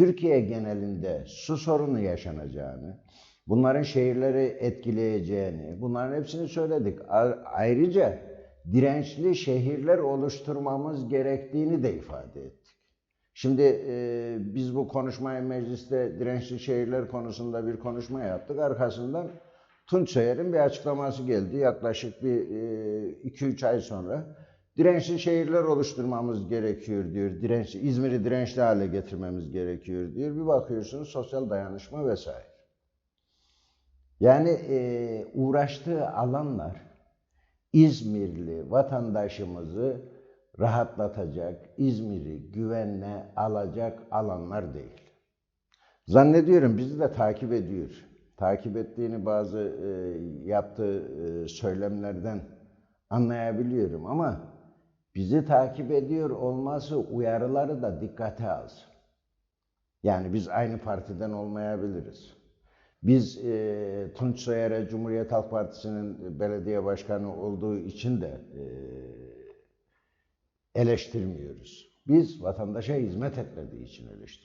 Türkiye genelinde su sorunu yaşanacağını, bunların şehirleri etkileyeceğini, bunların hepsini söyledik. Ayrıca dirençli şehirler oluşturmamız gerektiğini de ifade ettik. Şimdi e, biz bu konuşmayı mecliste dirençli şehirler konusunda bir konuşma yaptık. Arkasından Tunç Soyer'in bir açıklaması geldi yaklaşık bir 2-3 ay sonra. Dirençli şehirler oluşturmamız gerekiyor diyor. Dirençli, İzmir'i dirençli hale getirmemiz gerekiyor diyor. Bir bakıyorsunuz sosyal dayanışma vesaire. Yani e, uğraştığı alanlar İzmirli vatandaşımızı rahatlatacak, İzmir'i güvenle alacak alanlar değil. Zannediyorum bizi de takip ediyor. Takip ettiğini bazı e, yaptığı e, söylemlerden anlayabiliyorum ama bizi takip ediyor olması uyarıları da dikkate alsın. Yani biz aynı partiden olmayabiliriz. Biz e, Tunç Soyer'e Cumhuriyet Halk Partisi'nin belediye başkanı olduğu için de e, eleştirmiyoruz. Biz vatandaşa hizmet etmediği için eleştiriyoruz.